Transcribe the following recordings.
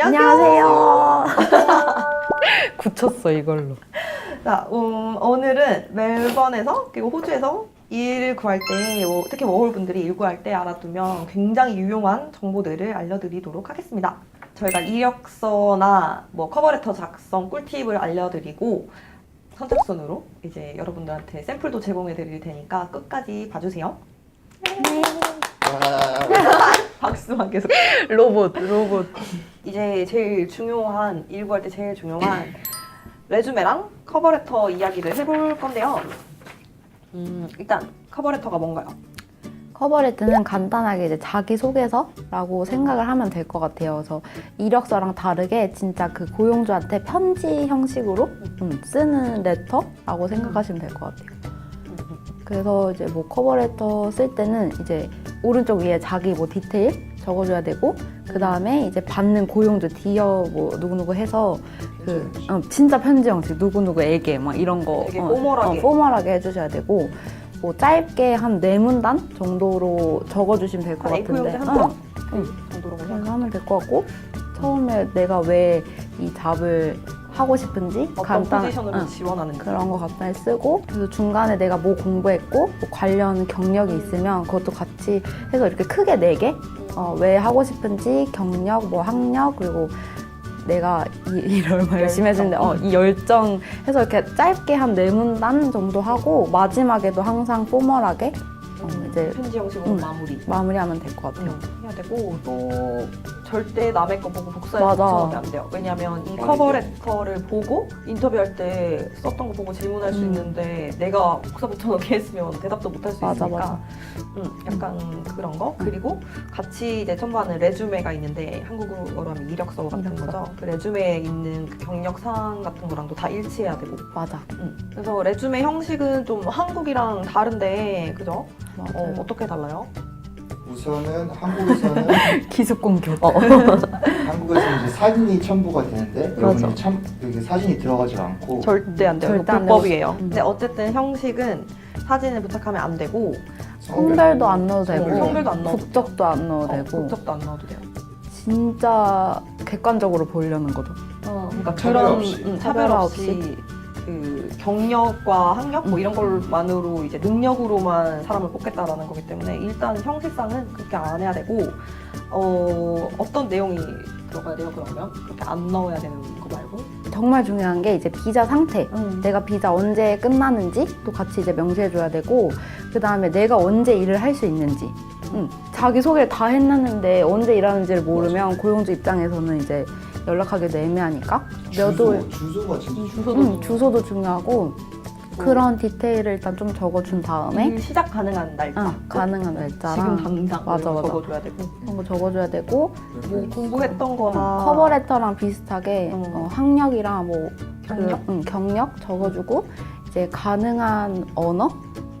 안녕하세요. 굳혔어 이걸로. 자, 음, 오늘은 멜번에서 그리고 호주에서 일 구할 때 뭐, 특히 워홀 분들이 일 구할 때 알아두면 굉장히 유용한 정보들을 알려드리도록 하겠습니다. 저희가 이력서나 뭐 커버레터 작성 꿀팁을 알려드리고 선착순으로 이제 여러분들한테 샘플도 제공해 드릴 테니까 끝까지 봐주세요. 박수만 계속. 로봇 로봇. 이제 제일 중요한 일 구할 때 제일 중요한 레주메랑 커버레터 이야기를 해볼 건데요. 음, 일단 커버레터가 뭔가요? 커버레터는 간단하게 이제 자기소개서라고 생각을 하면 될 것 같아요. 그래서 이력서랑 다르게 진짜 그 고용주한테 편지 형식으로 음, 쓰는 레터라고 생각하시면 될 것 같아요. 그래서 이제 뭐 커버레터 쓸 때는 이제 오른쪽 위에 자기 뭐 디테일 적어줘야 되고 그 다음에 이제 받는 고용주 디어 뭐 누구누구 해서 그 어, 진짜 편지 형식 누구누구에게 막 이런 거 되게 어, 포멀하게. 어, 포멀하게 해주셔야 되고 뭐 짧게 한 네 문단 정도로 적어주시면 될것한 A4 같은데 용지 한 번? 어, 응. 정도로 생각. 하면 될 것 같고 처음에 내가 왜 이 잡을 하고 싶은지 어떤 포지션으로 지원하는지. 그런 거 간단히 쓰고 그래서 중간에 내가 뭐 공부했고 뭐 관련 경력이 있으면 그것도 같이 해서 이렇게 크게 네 개 어, 왜 하고 싶은지 경력 뭐 학력 그리고 내가 이 일을 얼마 열심히 했는데 어, 이 열정 해서 이렇게 짧게 한 네 문단 정도 하고 마지막에도 항상 포멀하게 어, 이제 편지 형식으로 음. 마무리. 마무리하면 될 것 같아요. 음, 해야 되고 또 절대 남의 거 보고 복사해 맞아. 붙여놓으면 안 돼요. 왜냐하면 이 아니죠. 커버 레터를 보고 인터뷰할 때 썼던 거 보고 질문할 수 음. 있는데 내가 복사 붙여놓게 했으면 대답도 못 할 수 맞아, 있으니까 맞아. 음, 약간 그런 거 그리고 같이 이제 첨부하는 레주메가 있는데 한국어로 하면 이력서 같은 이력서. 거죠. 그 레주메에 있는 그 경력 사항 같은 거랑도 다 일치해야 되고 맞아. 음. 그래서 레주메 형식은 좀 한국이랑 다른데 그죠? 어, 맞아요. 어떻게 달라요? 우선은 한국에서는 기습 공격. 한국에서는 이제 사진이 첨부가 되는데 맞아. 여러분이 참 여기 사진이 들어가지 않고 절대 안 돼요. 절대 이거 안 돼요. 불법이에요. 음. 근데 어쨌든 형식은 사진을 부탁하면 안 되고 성별도 안 넣어도 되고 성별도 성별도 안 넣어도 국적도 안 넣어도 어, 되고 국적도 안 넣어도 돼요. 진짜 객관적으로 보려는 거죠. 그러니까 차별 그런 없이. 음, 차별 차별 없이 그 경력과 학력 뭐 음. 이런 걸만으로 이제 능력으로만 사람을 뽑겠다라는 거기 때문에 일단 형식상은 그렇게 안 해야 되고 어 어떤 내용이 들어가야 돼요 그러면 그렇게 안 넣어야 되는 거 말고 정말 중요한 게 이제 비자 상태. 음. 내가 비자 언제 끝나는지 또 같이 이제 명시해줘야 되고 그 다음에 내가 언제 일을 할 수 있는지 응. 자기 소개를 다 해놨는데 언제 일하는지를 모르면 고용주 입장에서는 이제 연락하기도 애매하니까 몇 월, 주소, 주소가 진짜 음, 주소도 응, 주소도 중요하고 그런 디테일을 일단 좀 적어준 다음에 일 시작 가능한 날짜 응, 가능한 날짜랑 지금 당장 맞아, 맞아. 적어줘야 되고 그런 거 적어줘야 되고 뭐 공부했던 거나 커버레터랑 비슷하게 어. 어, 학력이랑 뭐 경력? 그, 응, 경력 적어주고 이제 가능한 언어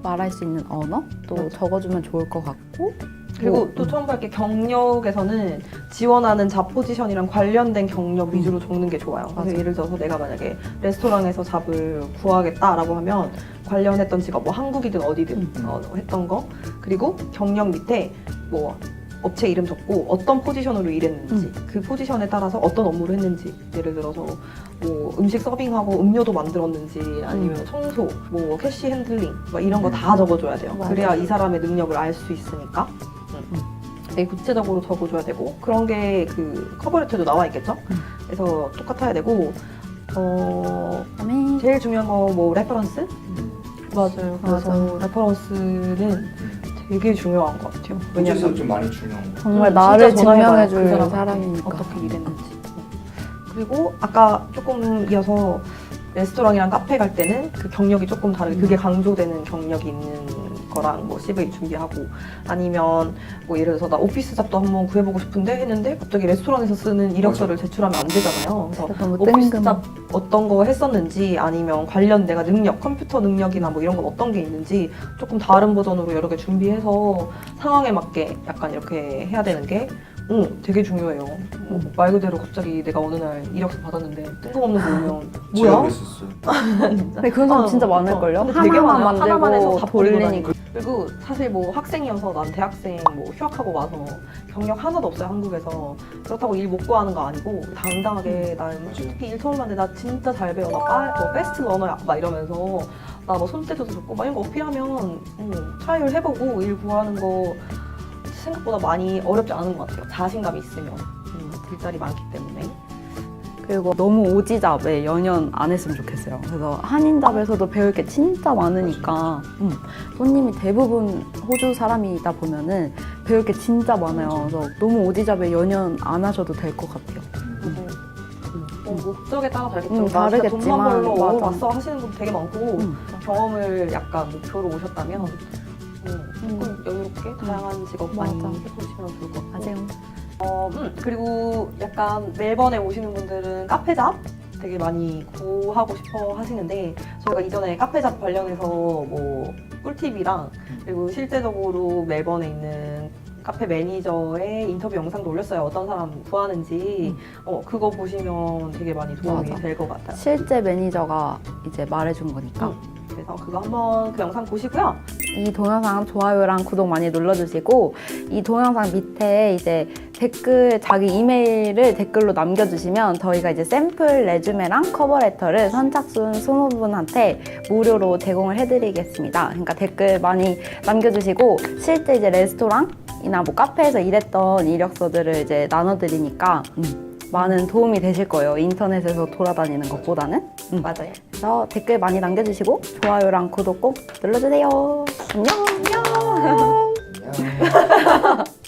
말할 수 있는 언어 또. 적어주면 좋을 것 같고 그리고 뭐, 또 처음 볼게 경력에서는 지원하는 잡 포지션이랑 관련된 경력 위주로 적는 게 좋아요. 그래서 맞아. 예를 들어서 내가 만약에 레스토랑에서 잡을 구하겠다라고 하면 관련했던 직업 뭐 한국이든 어디든 음. 어, 했던 거 그리고 경력 밑에 뭐 업체 이름 적고 어떤 포지션으로 일했는지 음. 그 포지션에 따라서 어떤 업무를 했는지 예를 들어서 뭐 음식 서빙하고 음료도 만들었는지 아니면 음. 청소 뭐 캐시 핸들링 막 이런 거 다 적어줘야 돼요 맞아. 그래야 이 사람의 능력을 알 수 있으니까 음. 되게 구체적으로 적어줘야 되고 그런 게 그 커버레터도 나와 있겠죠? 음. 그래서 똑같아야 되고 어 그다음에 제일 중요한 거 뭐 레퍼런스? 맞아요. 그래서 맞아. 레퍼런스는 되게 중요한 것 같아요. 왜냐면 좀 많이 중요한 거. 정말 음, 나를 진짜 전화해봐요. 증명해줄 그 사람이니까. 어떻게 일했는지. 그리고 아까 조금 이어서 레스토랑이랑 카페 갈 때는 그 경력이 조금 다르게 그게 강조되는 경력이 있는 거랑 뭐 CV 준비하고 아니면 뭐 예를 들어서 나 오피스 잡도 한번 구해보고 싶은데 했는데 갑자기 레스토랑에서 쓰는 이력서를 제출하면 안 되잖아요. 그래서 오피스 잡 어떤 거 했었는지 아니면 관련 내가 능력, 컴퓨터 능력이나 뭐 이런 건 어떤 게 있는지 조금 다른 버전으로 여러 개 준비해서 상황에 맞게 약간 이렇게 해야 되는 게 응, 되게 중요해요. 뭐, 말 그대로 갑자기 내가 어느 날 이력서 받았는데 뜬금없는 거 오면 제가 뭐야? 그랬었어요. 근데 그런 사람 어, 진짜 어, 많을걸요? 근데 되게 많아요. 하나만 해서 만들고 다 버리고 돌리니까. 그리고 사실 뭐 학생이어서 난 대학생 뭐 휴학하고 와서 경력 하나도 없어요 한국에서 그렇다고 일 못 구하는 거 아니고 당당하게 난 솔직히 일 처음 하는데 나 진짜 잘 배워 나 빠, 뭐 베스트 러너야 막 이러면서 나 뭐 손재주도 좋고 막 이런 거 어필하면 음, 트라이를 해보고 일 구하는 거 생각보다 많이 어렵지 않은 것 같아요 자신감이 있으면 음, 딜자리 많기 때문에 그리고 너무 오지잡에 연연 안 했으면 좋겠어요. 그래서 한인잡에서도 배울 게 진짜 많으니까 음, 손님이 대부분 호주 사람이다 보면은 배울 게 진짜 많아요. 그래서 너무 오지잡에 연연 안 하셔도 될 것 같아요. 음. 뭐 목적에 따라 다르겠죠. 음, 나 진짜 다르겠지만, 돈만 벌러 맞아. 왔어 하시는 분도 되게 많고 음. 경험을 약간 목표로 오셨다면 음, 조금 여유롭게 다양한 직업 많이 맞아. 해보시면 좋을 것 같고 맞아요. 어, 음, 그리고 약간 멜번에 오시는 분들은 카페 잡 되게 많이 구하고 싶어 하시는데 저희가 이전에 카페 잡 관련해서 뭐 꿀팁이랑 그리고 실제적으로 멜번에 있는 카페 매니저의 인터뷰 영상도 올렸어요. 어떤 사람 구하는지 어, 그거 보시면 되게 많이 도움이 맞아. 될 것 같아요. 실제 매니저가 이제 말해준 거니까 음. 그래서 그거 한번 그 영상 보시고요. 이 동영상 좋아요랑 구독 많이 눌러주시고 이 동영상 밑에 이제 댓글 자기 이메일을 댓글로 남겨주시면 저희가 이제 샘플 레주메랑 커버레터를 선착순 20분한테 무료로 제공을 해드리겠습니다. 그러니까 댓글 많이 남겨주시고 실제 이제 레스토랑 이나 뭐 카페에서 일했던 이력서들을 이제 나눠드리니까 음, 많은 도움이 되실 거예요. 인터넷에서 돌아다니는 것보다는. 음. 맞아요. 그래서 댓글 많이 남겨주시고 좋아요랑 구독 꼭 눌러주세요. 안녕. 안녕. 안녕.